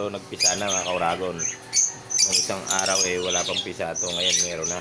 to nagpisa na mga kauragon. Nung isang araw eh wala pang pisa to. Ngayon meron na.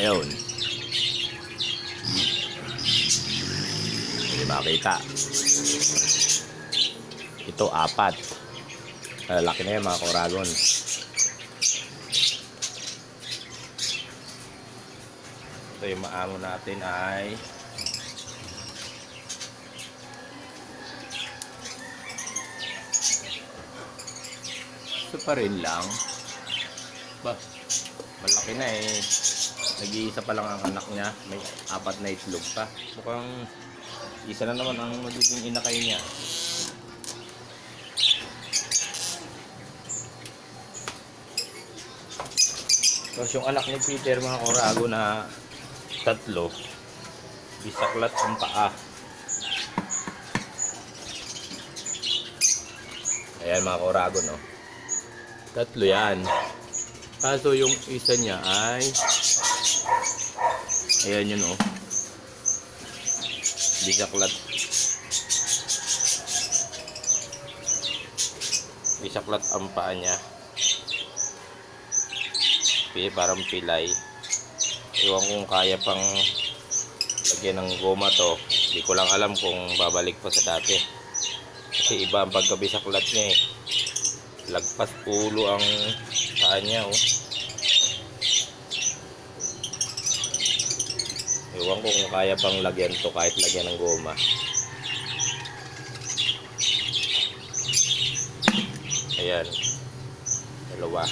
Ayun. Hindi makita. Ito, apat. Lalaki na yan mga koragon. Ito yung maamo natin ay ito pa rin lang. Ba, malaki na eh. Nag-iisa pa lang ang anak niya. May apat na itlog pa. Mukhang isa na naman ang magiging inakay niya. Tapos yung anak ni Peter mga korago na tatlo, bisaklat ang paa. Ayan mga korago no. Tatlo yan. Kaso yung isa niya ay Ayan yun oh. Bisaklat. Bisaklat ang paa niya. Parang pilay. Iwan kung kaya pang lagyan ng goma to. Hindi ko lang alam kung babalik pa sa dati. Kasi iba ang pagkabisaklat niya eh. Lagpas ulo ang paa niya oh. Ewan ko kung kaya pang lagyan to kahit lagyan ng goma. Ayan. Dalawa.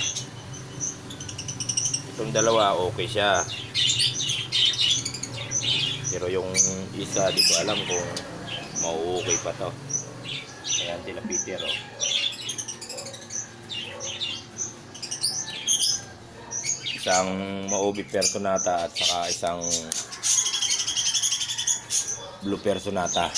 Itong dalawa, okay siya. Pero yung isa, di ko alam kung mau-okay pa to. Ayan sila Peter, oh. Isang maubi personata at saka isang blue personata.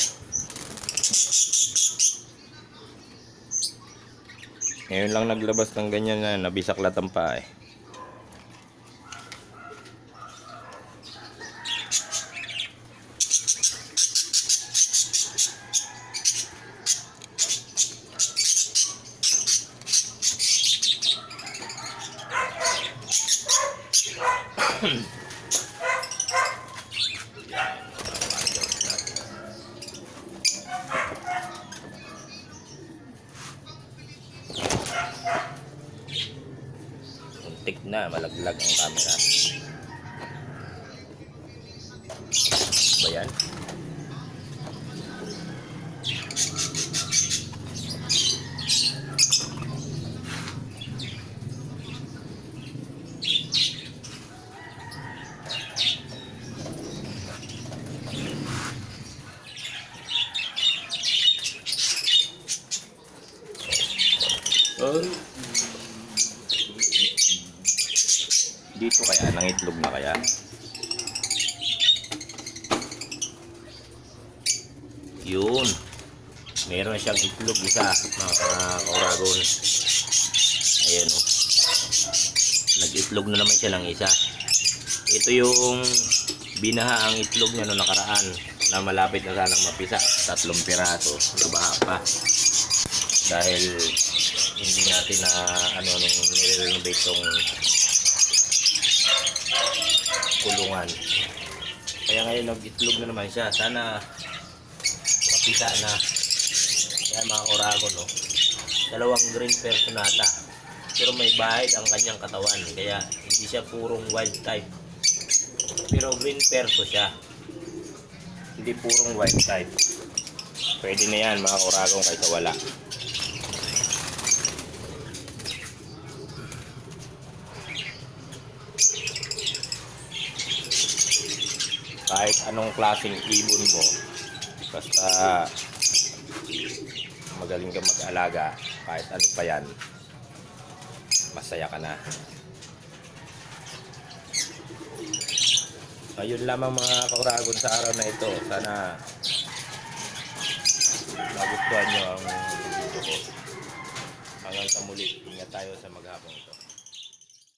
Ngayon lang naglabas ng ganyan na nabisaklatan pa eh. Muntik na malaglag ang camera ba yan? Oh. Dito kaya, nangitlog na kaya? Yun. Meron siyang itlog isa, mga kauragon. Ayan o. Nag-itlog na naman siya ng isa. Ito yung binaha ang itlog niya noong nakaraan na malapit na sanang mapisa. Tatlong piraso. Nabaha pa. Dahil hindi natin na ano nung nire-renovate tong kulungan. Kaya ngayon nag-itlog na naman siya. Sana mapisa na. Kaya mga korago no. Dalawang green personata. Pero may bahid ang kanyang katawan. Kaya hindi siya purong wild type. Pero green perso siya. Hindi purong wild type. Pwede na yan mga koragong kaysa wala. Kahit anong klaseng ibon mo basta magaling ka mag-alaga kahit ano pa yan masaya ka na. Ayun lamang mga kauragon sa araw na ito. Sana magustuhan nyo ang video ko. Hanggang sa muli. Ingat tayo sa maghapong ito